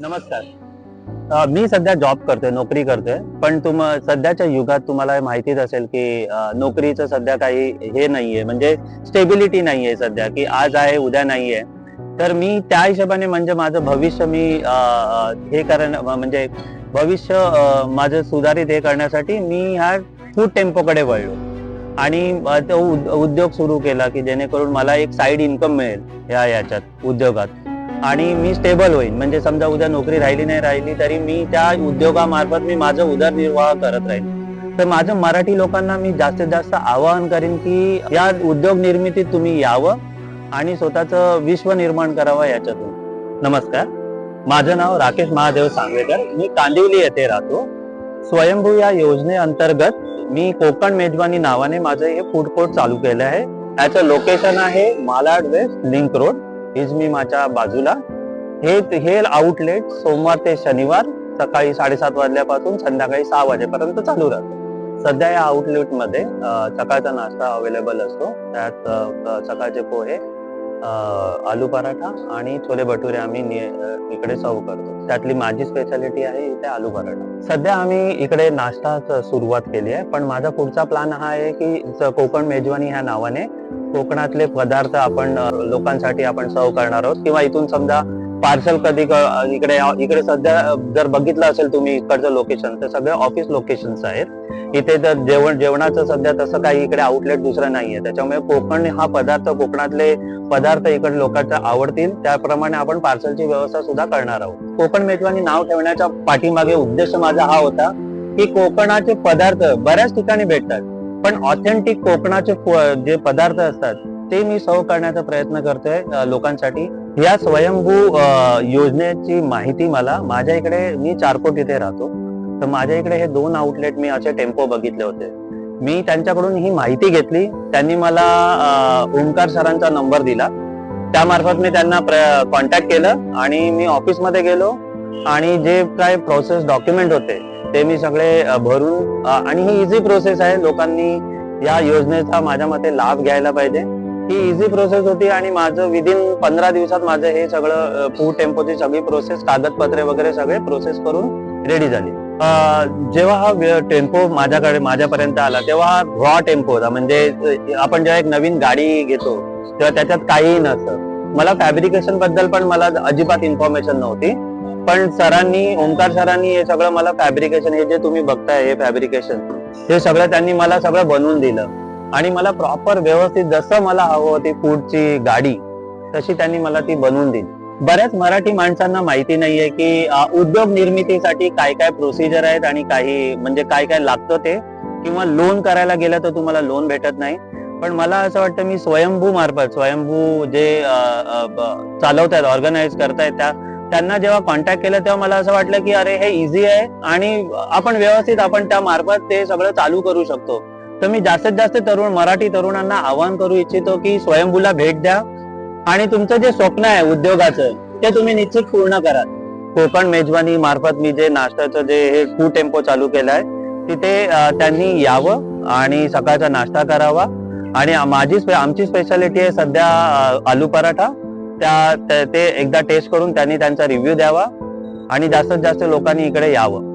नमस्कार. मी सध्या जॉब करतोय नोकरी करतोय पण तुम सध्याच्या युगात तुम्हाला माहितीच असेल की नोकरीचं सध्या काही हे नाहीये. म्हणजे स्टेबिलिटी नाहीये सध्या की आज आहे उद्या नाहीये. तर मी त्या हिशोबाने म्हणजे माझं भविष्य मी हे करण म्हणजे भविष्य माझं सुधारित हे करण्यासाठी मी ह्या फूड टेम्पोकडे वळलो. आणि तो उद्योग सुरू केला की जेणेकरून मला एक साईड इन्कम मिळेल या याच्यात उद्योगात. आणि मी स्टेबल होईन. म्हणजे समजा उद्या नोकरी राहिली नाही राहिली तरी मी त्या उद्योगामार्फत मी माझं उदरनिर्वाह करत राहीन. तर माझं मराठी लोकांना मी जास्तीत जास्त आवाहन करीन की या उद्योग निर्मितीत तुम्ही यावं आणि स्वतःचं विश्व निर्माण करावं याच्यातून. नमस्कार. माझं नाव राकेश महादेव सांगवेकर. मी कांदिवली येथे राहतो. स्वयंभू या योजनेअंतर्गत मी कोकण मेजवानी नावाने माझं हे फूड कोर्ट चालू केलं आहे. याचं लोकेशन आहे Malad west link road is मी माझ्या बाजूला. हे हे आउटलेट सोमवार ते शनिवार सकाळी साडेसात वाजल्यापासून संध्याकाळी सहा वाजेपर्यंत चालू राहतो. सध्या या आउटलेटमध्ये सकाळचा नाश्ता अवेलेबल असतो. त्यात सकाळचे पोहे आलू पराठा आणि छोले भटुरे आम्ही इकडे सर्व करतो. त्यातली माझी स्पेशालिटी आहे इथे आलू पराठा. सध्या आम्ही इकडे नाश्ताच सुरुवात केली आहे. पण माझा पुढचा प्लॅन हा आहे की कोकण मेजवानी ह्या नावाने कोकणातले पदार्थ आपण लोकांसाठी आपण सर्व करणार आहोत. किंवा इथून समजा पार्सल कधी इकडे इकडे सध्या जर बघितलं असेल तुम्ही इकडचं लोकेशन तर सगळे ऑफिस लोकेशन्स आहेत. इथे तर जेवण जेवणाचं सध्या तसं काही इकडे आउटलेट दुसरं नाहीये. त्याच्यामुळे कोकण हा पदार्थ कोकणातले पदार्थ इकडे लोकांना आवडतील. त्याप्रमाणे आपण पार्सलची व्यवस्था सुद्धा करणार आहोत. कोकण मेजवानी नाव ठेवण्याच्या पाठीमागे उद्देश माझा हा होता की कोकणाचे पदार्थ बऱ्याच ठिकाणी भेटतात. पण ऑथेंटिक कोकणाचे जे पदार्थ असतात ते मी सर्व करण्याचा प्रयत्न करतोय लोकांसाठी. या स्वयंभू योजनेची माहिती मला माझ्या इकडे मी चारकोट इथे राहतो. तर माझ्या इकडे हे दोन आउटलेट मी असे टेम्पो बघितले होते. मी त्यांच्याकडून ही माहिती घेतली. त्यांनी मला ओंकार सरांचा नंबर दिला. त्यामार्फत मी त्यांना कॉन्टॅक्ट केलं आणि मी ऑफिसमध्ये गेलो. आणि जे काय प्रोसेस डॉक्युमेंट होते ते मी सगळे भरून आणि ही इझी प्रोसेस आहे. लोकांनी या योजनेचा माझ्या मते लाभ घ्यायला पाहिजे. ही इझी प्रोसेस होती आणि माझं विदिन पंधरा दिवसात माझं हे सगळं फूड टेम्पोची सगळी प्रोसेस कागदपत्रे वगैरे सगळे प्रोसेस करून रेडी झाली. जेव्हा हा टेम्पो माझ्याकडे माझ्यापर्यंत आला तेव्हा हा रॉ टेम्पो होता. म्हणजे आपण जेव्हा एक नवीन गाडी घेतो तेव्हा त्याच्यात काहीही नसतं. मला फॅब्रिकेशनबद्दल पण मला अजिबात इन्फॉर्मेशन नव्हती. पण सरांनी ओंकार सरांनी हे सगळं मला फॅब्रिकेशन हे जे तुम्ही बघताय हे फॅब्रिकेशन हे सगळं त्यांनी मला सगळं बनवून दिलं. आणि मला प्रॉपर व्यवस्थित जसं मला हवं होती फूडची गाडी तशी त्यांनी मला ती बनवून दिली. बऱ्याच मराठी माणसांना माहिती नाहीये की उद्योग निर्मितीसाठी काय काय प्रोसिजर आहेत आणि काही म्हणजे काय काय लागतं ते किंवा लोन करायला गेलं तर तुम्हाला लोन भेटत नाही. पण मला असं वाटतं मी स्वयंभू मार्फत स्वयंभू जे चालवतायत ऑर्गनाईज करतायत त्या त्यांना जेव्हा कॉन्टॅक्ट केलं तेव्हा मला असं वाटलं की अरे हे इझी आहे आणि आपण व्यवस्थित आपण त्या मार्फत ते सगळं चालू करू शकतो. तर मी जास्तीत जास्त तरुण मराठी तरुणांना आवाहन करू इच्छितो की स्वयंभूला भेट द्या आणि तुमचं जे स्वप्न आहे उद्योगाचं ते तुम्ही निश्चित पूर्ण करा. कोकण मेजवानी मार्फत मी जे नाश्त्याचं जे हे फूड टेम्पो चालू केलं आहे तिथे त्यांनी यावं आणि सकाळचा नाश्ता करावा. आणि माझी आमची स्पेशालिटी आहे सध्या आलू पराठा. त्या- ते एकदा टेस्ट करून त्यांनी त्यांचा रिव्ह्यू द्यावा आणि जास्तीत जास्त लोकांनी इकडे यावं.